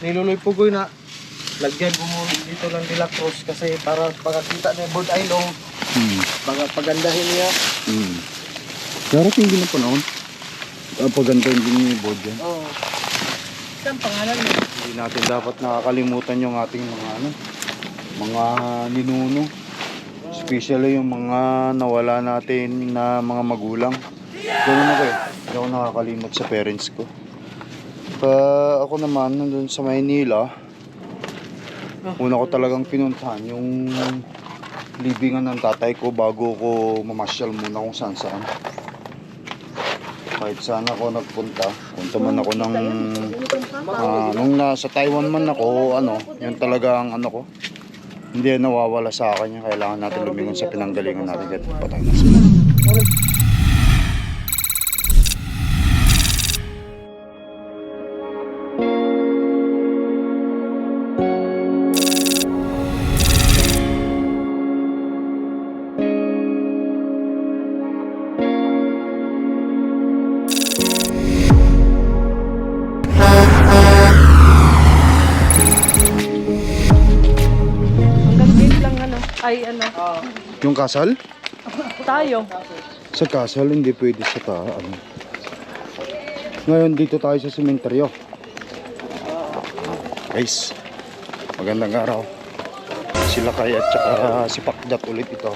niluloy pugoy na lagyan ko mo dito ng De La Cruz kasi para pagkakita niya bird eye long, Hmm. mga pagandahin niya. Hmm. Darating din ang panahon. Uh, paganda din yung board yan. Oo. Saan pangalan mo? Hindi natin dapat nakakalimutan yung ating mga ano, mga ninuno. Especially yung mga nawala natin na mga magulang. Ganun ako eh. Hindi ako nakakalimot sa parents ko. Pa ako naman, nandun sa Maynila, una ko talagang pinuntahan yung libingan ng tatay ko bago ko mamasyal muna kung saan saan. Kahit saan ako nagpunta, punta man ako ng Ah, nung nasa Taiwan man ako, ano, yun talaga ang ano ko. Hindi nawawala sa akin yung kailangan natin lumingon sa pinanggalingan natin kahit patay na sila. Kasal? Tayo. Sa kasal, hindi pwede sa ta, ano. Ngayon, dito tayo sa sementeryo. Guys, magandang araw. Sila kaya at saka si Pakdat ulit ito.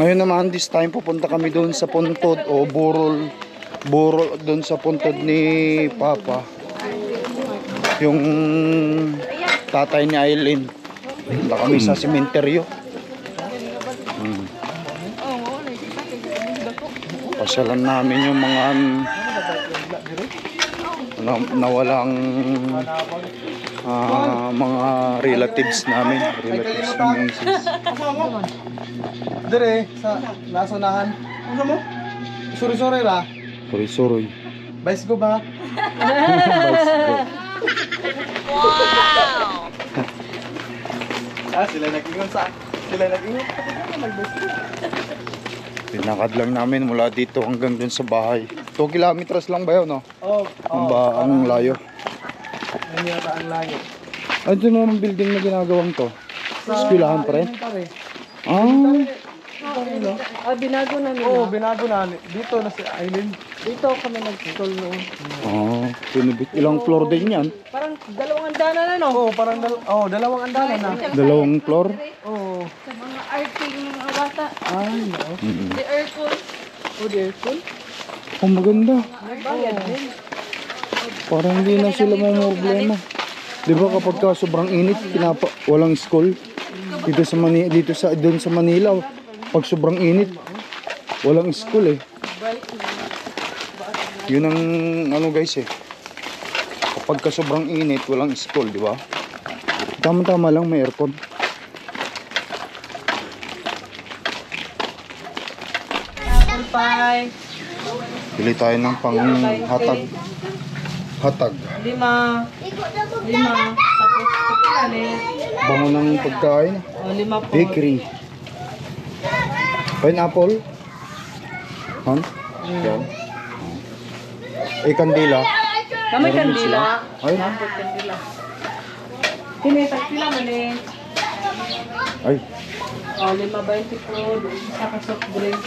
Ngayon naman, this time, pupunta kami doon sa puntod o burol. Burol doon sa puntod ni Papa. Yung tatay ni Aileen. Punta kami sa sementeryo. Pasyalan namin yung mga na, nawalang ah, mga relatives namin. Relatives ni Mrs. Dire, sa nasunahan. Ano mo? Suri-suri ba? Sorry, sorry. Vice ko ba? Ah, sila nag-ingon sa... Sila nag-ingon. Tinakad lang namin mula dito hanggang dun sa bahay. 2 kilometers lang ba yun, no? Oh, Ang, ba, ang layo. Yan yata ang layo. Ano ito naman building na ginagawang to? Eskwelahan pa rin? Ah, Ah, binago namin. Oo, Oh, binago na. Dito na si Aileen. Dito kami nag-stall noon. ah, pinubit. Ilang floor din yan? Parang dalawang andanan na no? Oo, parang dal oh, dalawang andanan na. Dalawang floor? Oo. Sa mga arting bata. Ay, no. Mm The aircon. Oh, the aircon. Oh, maganda. Bayad din. Parang hindi na sila may problema. Di ba kapag ka sobrang init, pinapa, walang school dito sa Manila, dito sa doon sa Manila, pag sobrang init, walang school eh. Yun ang ano guys eh. Kapag ka sobrang init, walang school, di ba? Tama-tama lang may aircon. Pie. Pili tayo ng pang hatag. Hatag. Lima. Lima. Tapos kapalit. Bango ng pagkain. O, lima po. Bakery. Pineapple. Han? Yan. Eh, kandila. Din kandila. sila? Ay. Apple kandila. Tinitag sila mali. Ay, O, lima ba yung tipo? Saka soft drink.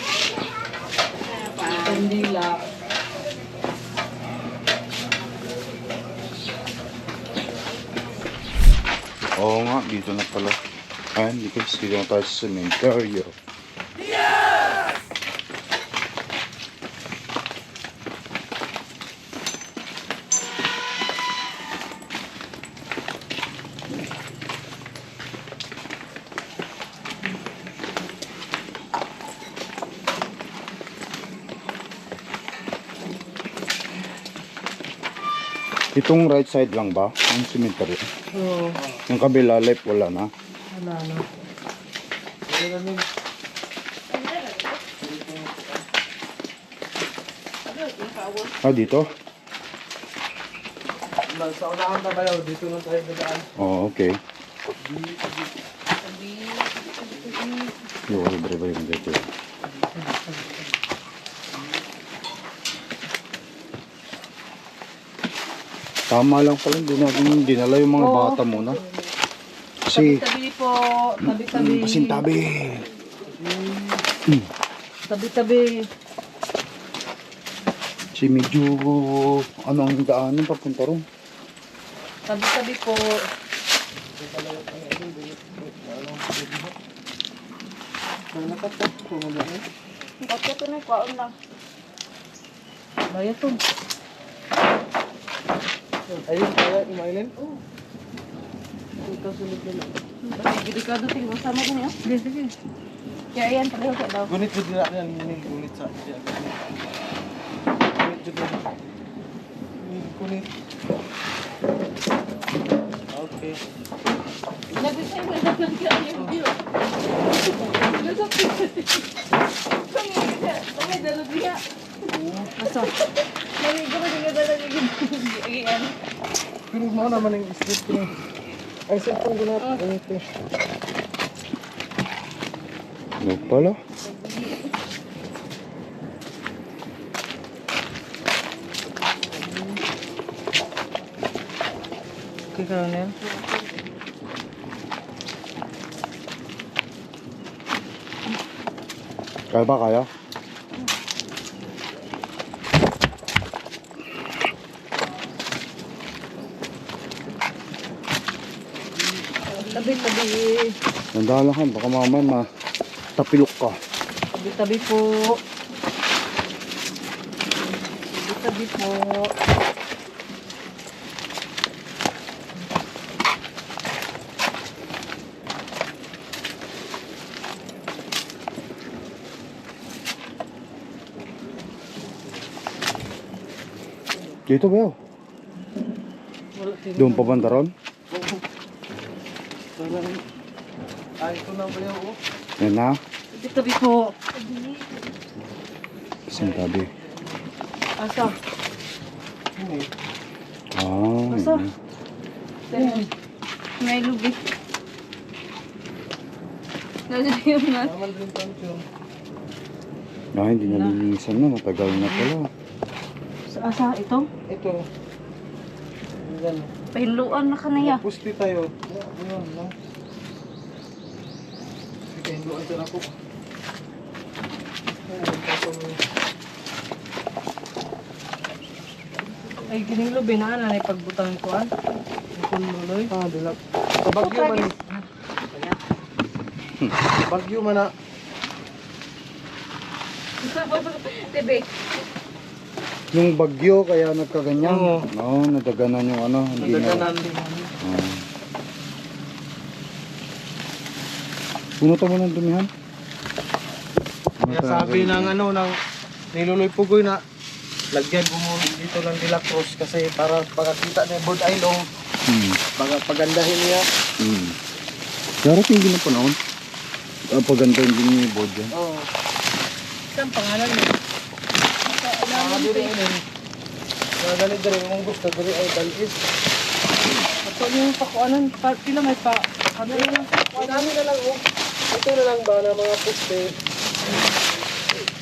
Kandila. oo nga, dito na pala. Ayan, dito, dito na tayo sa cementerio. Itong right side lang ba? Ang cemetery. Oo. Yung kabila left wala na. Wala na. Wala na. Ah, dito? Sa unahan na kayo, dito na tayo dadaan. Oh, okay. Yung libre ba yung dito? Tama lang pala, hindi natin dinala yung mga Oo. bata muna. Kasi, Tabi-tabi po. Tabi-tabi. mm, pasintabi. Tabi-tabi. Kasi medyo, ano ang daanan papunta ron. Tabi-tabi po. Bakit ito na kwaon lang? Baya to. Ayun, kaya imailin. Ikaw sunod na lang. Delikado tingin sama ko niya. Sige, sige. Kaya yan, pareho ka daw. Gunit jud na yan, gunit sa siya. Gunit na. Ini Gunit. Okay. Nag-isay mo na nagkaan yung video. Kami ka, kami dalog niya. Asa? Kami ko ba nga dalog Agian. Pero mo naman yung street ko. Ay, cellphone ko na. Gunit eh. Ano pala? Okay ka na yan? Kaya ba kaya? Tabi-tabi. Nandahan ka, baka mamaya ma tapilok ka. Tabi-tabi po. Tabi-tabi po. Dito ba yun? Doon pa banda ron? Parang... Ay, ito na ba yun? oh? Yan na. Tabi-tabi po. Pasintabi. Asa? Ah, Basta. yun na. May lubi. Naliliw na. Naman rin yun. Ah, hindi na linisan na. Matagal na pala. Sa asa? Ito? Ito. Yan. Pahinluan na ka na ya. Pusti tayo. Yan, no? Sige, hindi ko ito na po. Ay, gining lubi na na pagbutang ko an. Ang luloy. Ah, dilap. Sa Bagyo man. Bagyo man na. Tebe. Yung bagyo, kaya nagkaganyan. Oo. Oo, nadaganan yung ano. Hindi na. Nadaganan. Ah. Punutan mo ng dumihan. Kaya sabi ng ano, ng niluloy pugoy na lagyan mo dito ng De La Cruz kasi para pagkakita na bird eye long, Hmm. baga pagandahin niya. Hmm. Darating din ang panahon. Ah, paganda din yung board yan. Oo. Saan pangalan diri yun. Mga ganit diri mong gusto diri ay dalis. Ito yung pakuanan. Pa, pila may pa. Ano na lang? Ang dami na lang oh. Ito na lang ba na mga poste.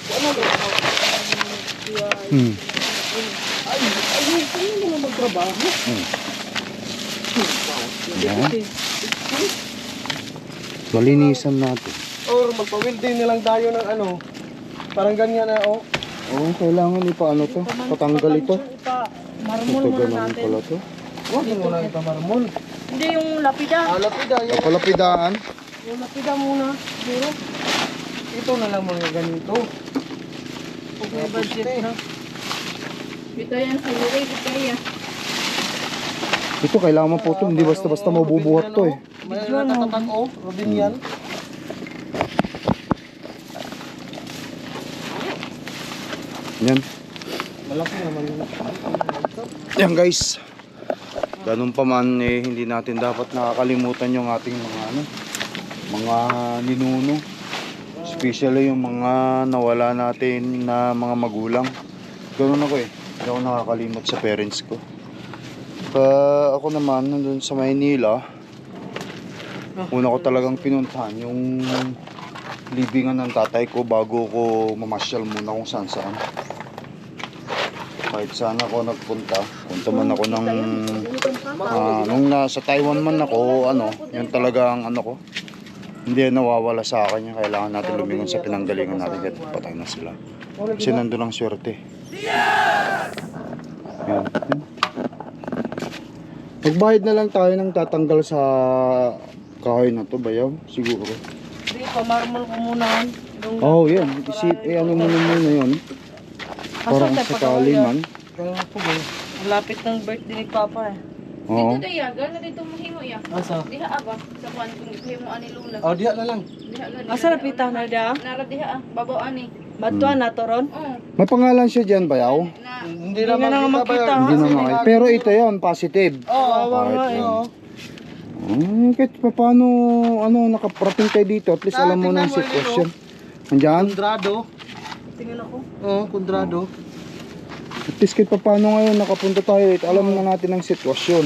Ano ba? Hmm. Ay, ay, ay, mo na magtrabaho. Yan. Malinisan natin. Or magpa-welding na lang tayo ng ano. Parang ganyan na oh. Oo, kailangan ipaano to. Patanggal ito. Ipa, marmol muna natin. pala to. Huwag mo na ipamarmol. Hindi yung lapida. Ah, yung Kapalapidaan. Yung lapida muna. Siguro. ito na lang mga ganito. Kung may budget na. Ito yan sa lubi. Ito yan. Ito kailangan po to. Hindi basta-basta mabubuhat to eh. May nakatatag oh, Robin yan. Yan. Malaki naman yun. Yan guys. Ganun pa man eh, hindi natin dapat nakakalimutan yung ating mga ano, mga ninuno. Especially yung mga nawala natin na mga magulang. Ganun ako eh. Hindi ako nakakalimot sa parents ko. Pa ako naman, nandun sa Maynila, una ko talagang pinuntahan yung libingan ng tatay ko bago ko mamasyal muna kung saan saan. Kahit saan ako nagpunta, punta man ako ng Ah, nung nasa Taiwan man ako, ano, yun talagang ano ko, hindi yan nawawala sa akin yan. Kailangan natin lumingon sa pinanggalingan natin kahit patay na sila. Kasi nandun ang swerte. Yan. Magbayad na lang tayo ng tatanggal sa kahoy na to, bayaw, siguro. Hindi, pamarmol ko muna. Yung Oh, yan. Isip, eh, ano mo naman na yun. Parang sakali man. Ang lapit ng birthday ni Papa eh. Oo. Dito ya, gana dito mahimo ya. Asa? Diha aba sa kwan kung himo ani lula. Oh, diya na lang. Diha gani. Asa na pita na dia? Nara diha ah, babaw ani. Batuan na to ron? Oh, May pangalan siya dyan, bayaw? na Hindi na naman nga kita ba makita. Hindi na makita. Pero ito yon positive. Oo, oh, nga eh. Hmm, kahit pa paano, ano, nakaparating tayo dito, at least alam mo na mo, sitwasyon. Andyan, Kondrado. Tingnan ako. Oo, kondrado. At least kahit pa paano ngayon, nakapunta tayo dito, alam na natin ang sitwasyon.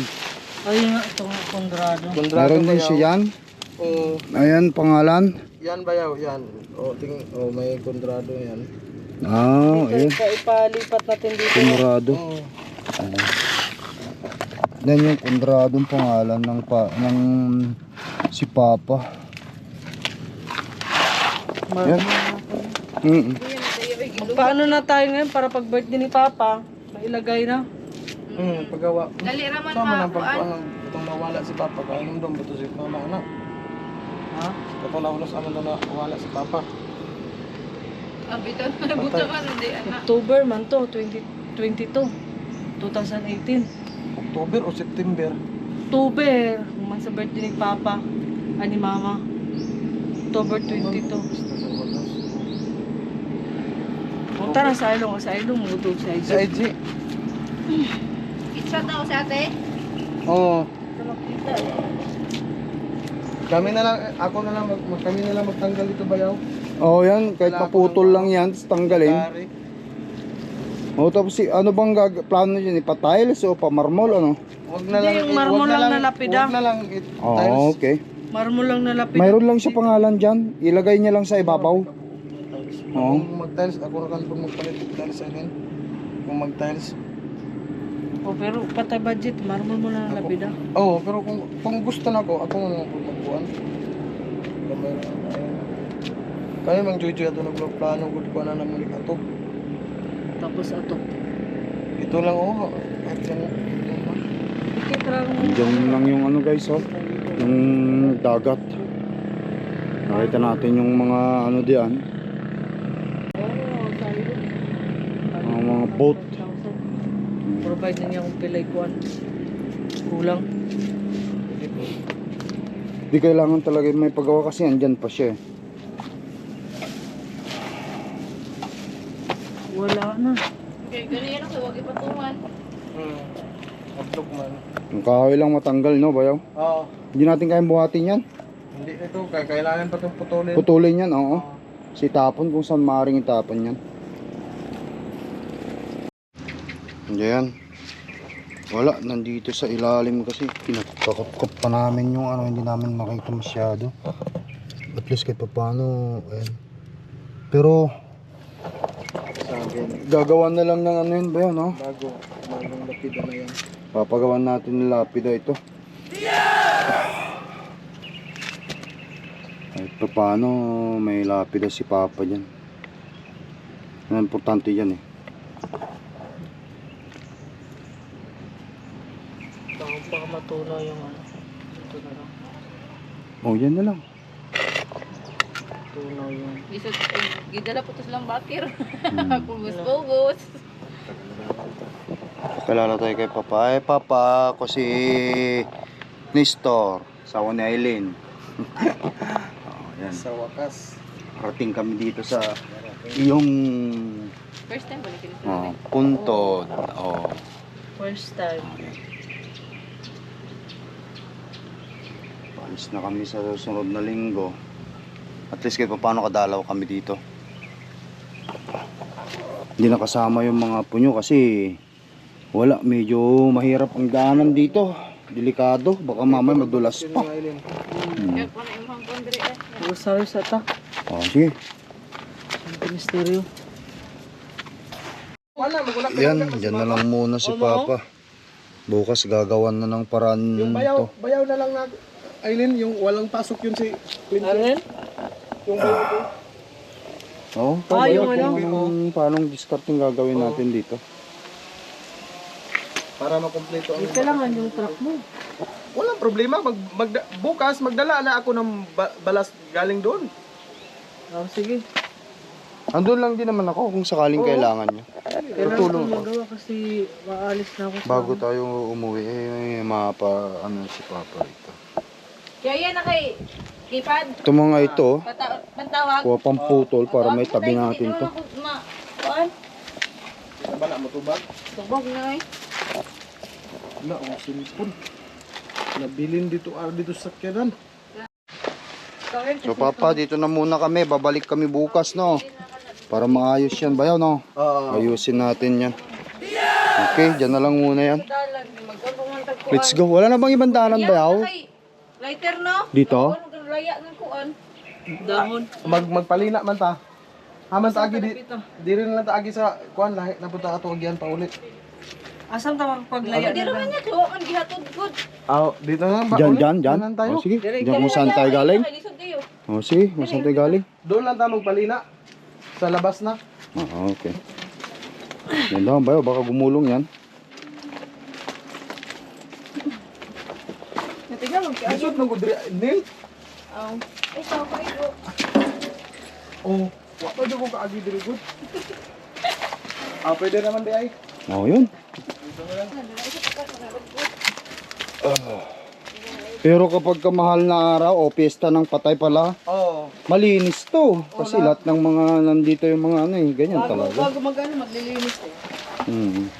Ayun nga, itong kondrado. Kondrado Meron din bayaw. siya yan. Oo. Ayan, pangalan. Yan bayaw, yan. Oh, ting oh, may kondrado yan. Ah, ayan. Ito, ipalipat natin dito. Kumurado. Oo. Yan yung kundradong pangalan ng pa, ng si Papa. Yan. Mm diha na tayo ay gilu. Paano na tayo ngayon para pag birthday ni Papa, mailagay na? Hmm, paggawa. Dali raman Sama ma na pag kuan. ang itong nawala si Papa, kainom doon buto si Mama anak. Ha? Kato na ulos ano na nawala si Papa. Abito na buta man di ana. October man to, 2022. 2018. October o September. October, man sa birthday ni Papa, ani Mama. October 22. Na sa ilong, sa ilong, mutog sa Sa ilong. IG. Kitsa daw sa ate. Oo. Kami na lang, ako na lang, mag, kami na lang magtanggal dito bayaw. Oh, yan, kahit maputol lang yan, tapos tanggalin. Dari. Oh, tapos si, ano bang gag plano niya, ipatiles o pamarmol, ano? Wag na Hindi, lang, yung marmol lang na lapida. Wag na lang it, Oh, tiles. okay. Marmo lang na lapid. Mayroon lang siya pangalan dyan. Ilagay niya lang sa ibabaw. Oo. Kung mag-tiles, ako na kan kung magpalit ng tiles sa akin. Kung mag-tiles. Oh, pero patay budget, marmo mo na lapid ah. Oo, pero kung, kung gusto na ako, ako na lang po magkuhan. Kaya mang Jojo ato nagplano gud ko na naman ato. Tapos ato. Ito lang oh. Kahit lang. Diyan lang yung ano guys, oh. Yung dagat. Nakita natin yung mga ano diyan. Oh, sayo. Mga mga boat. Provide na niya kung pilay kuan. Kulang. Di kailangan talaga may paggawa kasi andyan pa siya eh. Wala na. Okay, gani yan ako wag ipatungan. Hmm. Ablog man. Yung kahoy lang matanggal, no, bayaw? Oo. Hindi natin kayang buhatin yan. Hindi ito, kailangan pa itong putulin. Putulin yan, oo. Si tapon kung saan maaaring itapon yan. Diyan. Wala, nandito sa ilalim kasi pinagkakap pa namin yung ano, hindi namin makita masyado. At least kahit pa paano, ayan. Pero, Sabi, gagawa na lang ng ano yun ba yun, no? bago, bagong lapida na yan. Papagawan natin ng lapida ito. Kahit pa paano, may lapida si Papa dyan. Ang importante yan eh. Baka, matunaw yung ano. Ito na lang. Oh, yan na lang. Tunaw yung... Bisod gidala po to silang bakir. Hmm. Pugos-pugos. Kalala tayo kay Papa. Eh, Papa, ako si Nestor. Sawa ni Aileen. oh, yan. Sa wakas. Rating kami dito sa iyong First time dito. oh, puntod. Oh. First time. Okay. Paalis na kami sa susunod na linggo. At least kahit paano kadalaw kami dito. Hindi nakasama yung mga punyo kasi wala, medyo mahirap ang daanan dito. Delikado, baka mamaya madulas pa. Hmm. Na sa ta. Oh, sige. Misteryo. Yan, dyan na lang muna si Ano? Papa. Bukas gagawan na ng paraan Yung bayaw, bayaw na lang na, Aileen, yung walang pasok yun si Quincy. Ano yun? Yung bayaw ko. Oo, oh, Ah, yung kung ano? anong- paano discarding gagawin natin dito. Para makumpleto ang... Yung kailangan yung truck mo. Walang problema. Mag, magda- bukas, magdala na ako ng ba- balas galing doon. Oh, sige. Andun lang din naman ako kung sakaling kailangan nyo. Kailangan Tutulong ko ako. magawa kasi maalis na ako sa... Bago tayo umuwi, eh, mapa, ano si Papa rito. Kaya yan na kay Kipad. Ito mga ito, Pata pantawag. kuha pang putol para may tabi natin to. Kuan? Bala mo to ba? Tubog na eh. Wala, ang simpon. Nabilin dito, ah, dito sa sakyanan. So Papa, dito na muna kami. Babalik kami bukas, no? Para maayos yan. Bayaw, no? Oo. Ayusin natin yan. Okay, dyan na lang muna yan. Let's go. Wala na bang ibang daanan, Bayaw? na kay Lighter no? Dito? Laya ng kuan? Dahon. Mag, magpalina man ta. Haman ta agi di, Dito. di rin lang ta agi sa kuan lahi napunta ato agyan pa ulit. Asan ta magpaglaya Di na naman lang? niya tuwa man gihatod gud. Ah, dito na ba Dyan, ulit? dyan, dyan. Doon lang tayo. O, sige. Kung saan tayo galing. Kay lisod kayo. O, sige. Kung saan tayo galing. Doon lang tayo magpalina. Sa labas na. Ah, okay. Yan daw, Bayaw. Baka gumulong yan. Mo kay Lisod nang gudri. Nil? Aw. Ay sa ko ito. Oh, wa pa ko kaagi diri gud. Ah, pwede naman di ay. O, yun. Ah. Pero kapag kamahal na araw o piyesta ng patay pala, Oo. malinis to. Kasi lahat ng mga nandito yung mga ano eh, ganyan Bago, talaga. bago mag-ano, maglilinis eh. Hmm.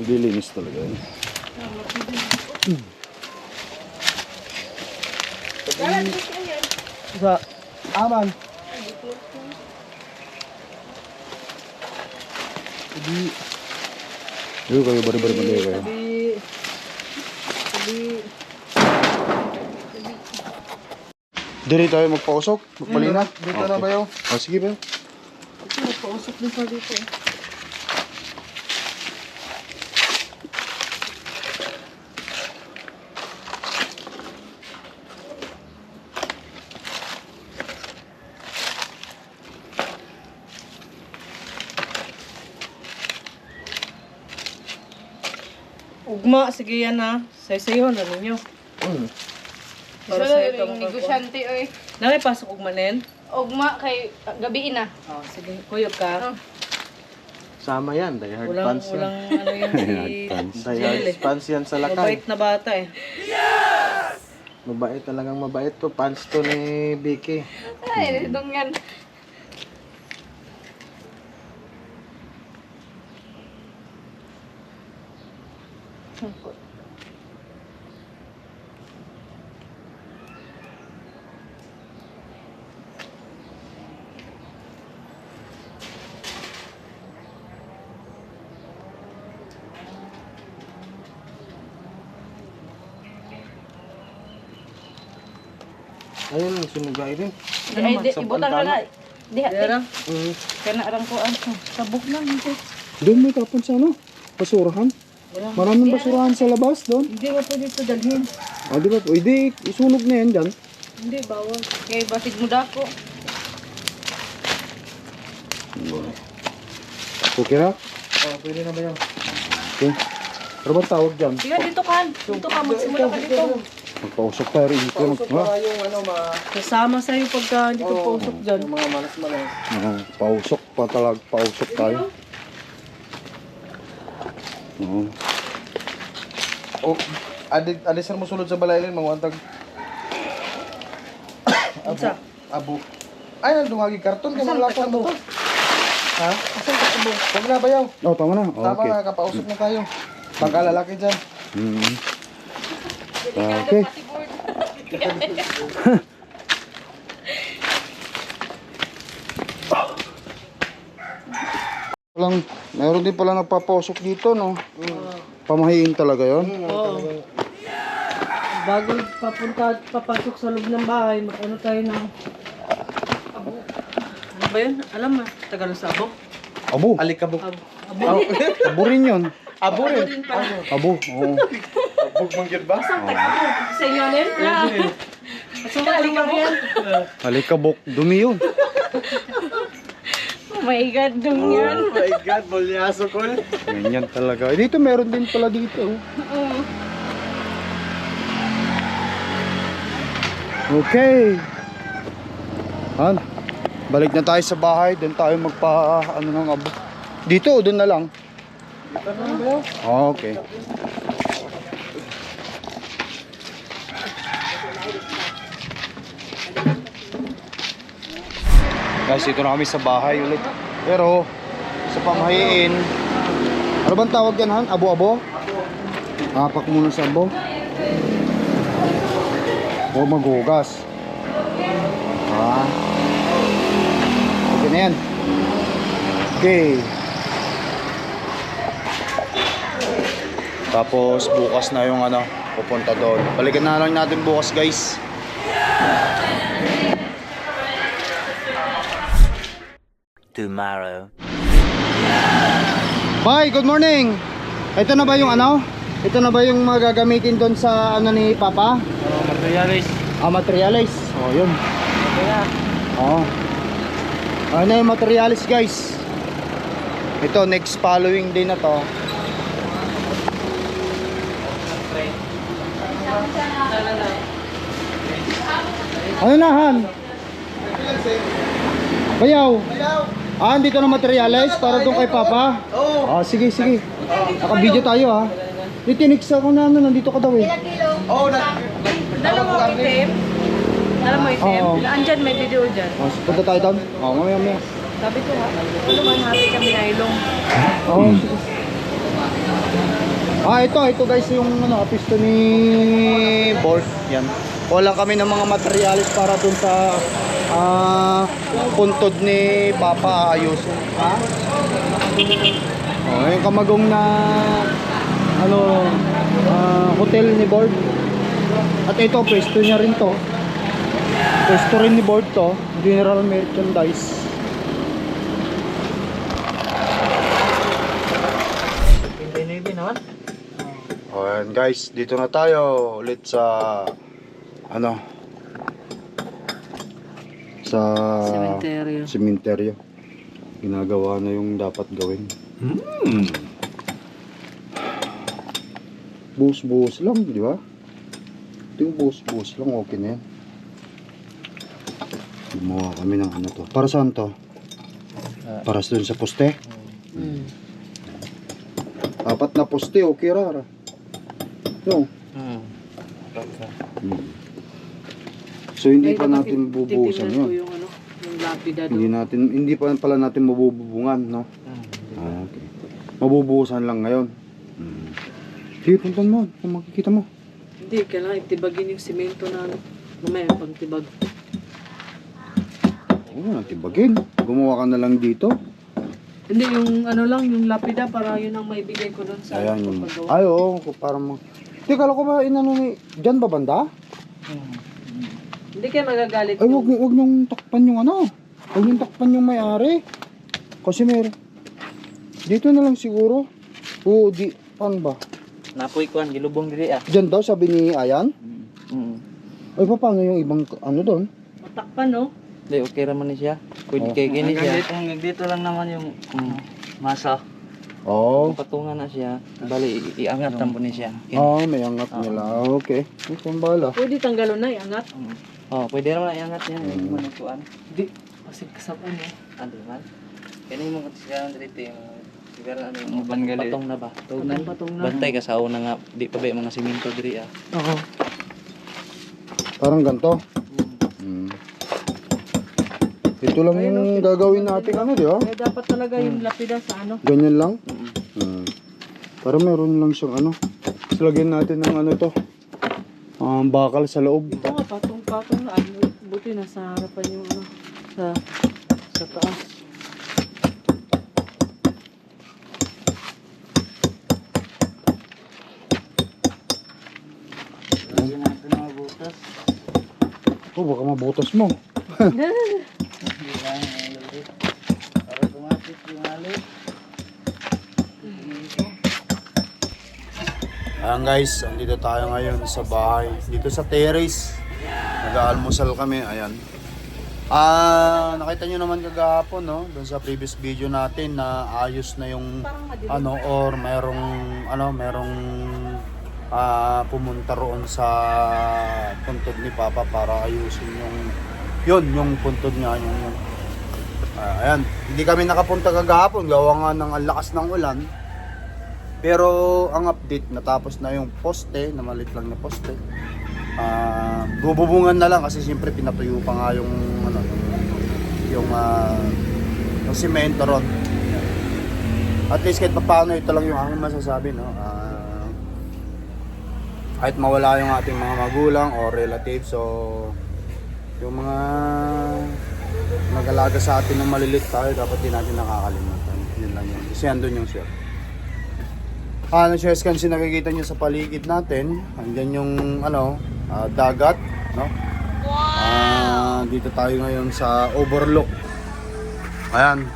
Maglilinis talaga yun. Dito yan. Sa aman. Di Ayun kayo, bari-bari bari kayo. Diri tayo magpausok, magpalina. dito na ba yo? O, sige ba? Ito, nagpausap din sa dito eh. Ugma, sige yan ha. Saysayo na ninyo. Mm. Para sa itong negosyante oy. Nangay pasok ugma nen? Ugma kay ah, gabi na. Oh, sige, kuyog ka. Oh. Sama yan, die hard Walang, pants walang yan. ano yun si Pants. Die Jill hard eh. pants yan sa lakay. Mabait na bata eh. Mabait talagang mabait to. Pants to ni Vicky. Ay, dong yan. Ayun, sunugay rin. Di ay di Sa ibutang pantalo? na. Di Dera. hati. Mm. Kana arang kuan. Sabok na hindi. Doon may tapon sa ano? Basurahan. Maraming basurahan sa labas doon. Hindi mo pwede ito dalhin. O, di ba? O, di, isunog na yan dyan. Hindi, bawal. Kay basid mo dako. Okay na? Oh, pwede na ba yun? Okay. Ano bang tawag dyan? Sige, dito ka. Dito ka, magsimula ka dito. Magpausok tayo rin dito. Pausok Ha? para yung ano, ma... Kasama sa'yo pagka hindi ka pausok dyan. Yung mga malas-malas. Oo, pausok pa talaga. Pausok tayo. Oo. Oh, adit adisan mo sulod sa balaylin, mawantag Unsa? abo. Ay, nang dungagi karton kay malapon mo. Ha? Asan ka abo? Huwag na ba yaw? Oh, tama na. Tama Okay. na, kapausok na tayo. Pagkalalaki dyan. Mm. Okay. Lang, meron din pala nagpapausok dito, no? Pamahiin talaga yon. Oo. Bago papunta, papasok sa loob ng bahay, mag-ano tayo ng abo. Ano ba yun? Alam na, tagal sa abo. Abo. Alikabok. Abo. Abo. Abo rin yun. Abo rin. pala. Abo, oo. Abog manggid ba? Sa inyo rin? Sumali ka yan. Alikabok, dumi yun. Oh my God, dong yan. Oh my God, bolyaso ko. Ganyan talaga. Eh, dito meron din pala dito. oh. Oo. Okay. Han, balik na tayo sa bahay. Doon tayo magpa, ano ng abo. Dito o doon na lang? Okay. Guys, dito na kami sa bahay ulit. Pero, sa pamahiin, ano bang tawag yan, Han? Abo-abo? Apak muna sa abo. O maghugas. Ah. Okay na yan. Okay. Tapos bukas na yung ano, pupunta doon. Balikan na lang natin bukas guys. Tomorrow. Bye, good morning. Ito na ba yung ano? Ito na ba yung magagamitin doon sa ano ni Papa? Oh, materialis. Ah, materialis. Oh, yun. Kaya, Oo. Ano yung materialis guys? Ito, next following day na to. Ano na, Han? Bayaw. Ah, dito na materialis para doon kay Papa? Oo. Ah, sige, sige. Naka-video tayo ha. Itinix ako na ano, nandito ka daw eh. oh, na, Dala mo itim. Dala mo itim. Oo. Andyan, may video dyan. Oh, punta tayo doon. Oh, mamaya, mamaya. Sabi ko ha, ano man hati kami na ilong. Oo. Ah, ito, ito guys yung ano, pisto ni board. Yan. Wala kami ng mga materialis para dun sa ah puntod ni Papa Ayuso. Ha? Oh, yung kamagong na ano ah, hotel ni board. At ito, pwesto niya rin to. Pwesto rin ni board to. General merchandise. Oh, and guys, dito na tayo ulit sa ano sa Cementerio. sementeryo. Ginagawa na yung dapat gawin. Buhos-buhos lang, di ba? Ito yung buhos-buhos lang, okay na yan. Gumawa kami ng ano to. Para saan to? Para sa dun sa poste? Hmm. Apat na poste, okay rara. Yung. Hmm. Hmm. So hindi pa natin ko yun. yung ano, yung lapida Hindi doon. natin hindi pa pala natin mabububungan, no? Ah, okay. Mabubuhusan lang ngayon. Hmm. Sige, puntan mo kung makikita mo. Hindi, kailangan itibagin yung simento na ano. Mamaya pag tibag. Oo, oh, natibagin. Gumawa ka na lang dito. Hindi, yung ano lang, yung lapida para yun ang maibigay ko doon sa Ayan yung... Ay, oo. para mo... Teka, kala ko ba inano ni... Diyan ba banda? Hindi kayo magagalit. Ay, wag, wag niyong takpan yung ano. Wag niyong takpan yung may-ari. Kasi mer... Dito na lang siguro. Oo, di... Paano ba? Napoy kuan, gilubong diri ah. Diyan daw, sabi ni Ayan. Mm. Ay, pa, paano yung ibang ano doon? Matakpan, no? Di, okay raman ni siya. Pwede Oh. kay gini siya. Hanggang dito lang naman yung um, masa. Oo. Patungan na siya. Bali, i- iangat ang ni siya. Ah, may angat nila. Okay. Ito ang bala. Pwede tanggalon na, iangat. Oh, pwede raman iangat niya. Yung Mm. manukuan. Hindi, kasi kasapan eh. Andi man. Kaya yung mga sigaran dito yung sigara ano yung patong na ba? Tugan. Patong na. Bantay ka sa una nga di pa ba yung mga simento diri ah. Oo. Parang ganito. Hmm. Ito lang yung gagawin natin ano, di ba? Kaya dapat talaga yung lapida sa ano. Ganyan lang. Mm. Hmm. Para meron lang siyang ano. Tapos lagyan natin ng ano to. Um, bakal sa loob. Patong-patong na. Buti nasa harapan yung ano. Sa, sa taas. Lagyan natin mga butas. Oh, baka mabutas mo. Para tumatik yung. Ayan guys, andito tayo ngayon sa bahay. Dito sa terrace. Nag-aalmusal kami, ayan. Ah, nakita nyo naman kagahapon, no? Doon sa previous video natin na ayos na yung ano or merong ano, merong ah pumunta roon sa puntod ni Papa para ayusin yung yun, yung puntod niya, yung, yung Ah, ayan, hindi kami nakapunta kagahapon, gawa nga ng ang lakas ng ulan. Pero ang update, natapos na yung poste, na maliit lang na poste. Ah, bububungan na lang kasi siyempre pinatuyo pa nga yung ano, yung ah, yung semento ron. At least kahit paano ito lang yung aking masasabi, no. Ah, kahit mawala yung ating mga magulang o relatives so yung mga nag-alaga sa atin ng malilit tayo, dapat din natin nakakalimutan. Yun lang yun. Kasi andun yung share. Ano shares kasi nakikita nyo sa paligid natin, andyan yung ano, ah, dagat, no? Ah, dito tayo ngayon sa overlook. Ayan.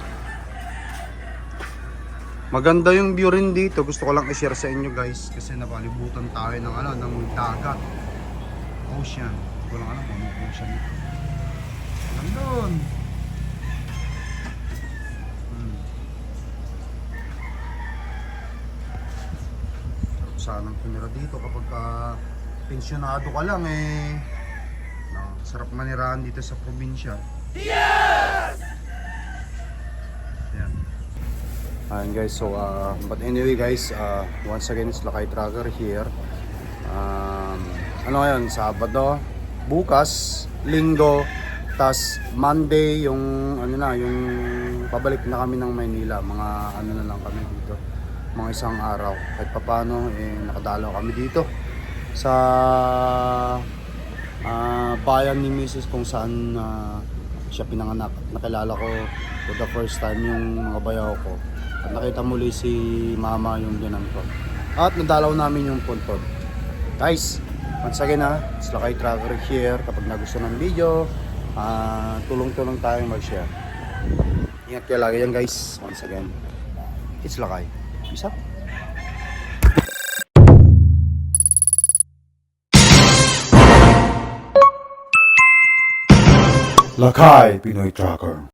Maganda yung view rin dito. Gusto ko lang i-share sa inyo guys kasi napalibutan tayo ng ano, ng dagat. Ocean. Hindi ko lang alam kung ano ocean ito. Nandun. Hmm. Sanang tumira dito kapag ka pensyonado ka lang eh. No, sarap manirahan dito sa probinsya. Yes! Yan. Ayan guys, so uh, but anyway guys, uh, once again it's Lakay Tracker here. Um, ano ngayon, Sabado, bukas, Linggo, tas Monday yung ano na, yung pabalik na kami ng Maynila, mga ano na lang kami dito, mga isang araw. Kahit papano, eh, nakadalaw kami dito sa ah, bayan ni Mrs. kung saan ah, siya pinanganak. Nakilala ko for the first time yung mga bayaw ko. At nakita muli si mama yung ganan ko. At nadalaw namin yung puntod. Guys, once again ha, it's Lakay Tracker here. Kapag nagustuhan ng video, ah, tulong-tulong tayong mag-share. Ingat kayo lagi yan guys. Once again, it's Lakay. Peace out. Lakay Pinoy Tracker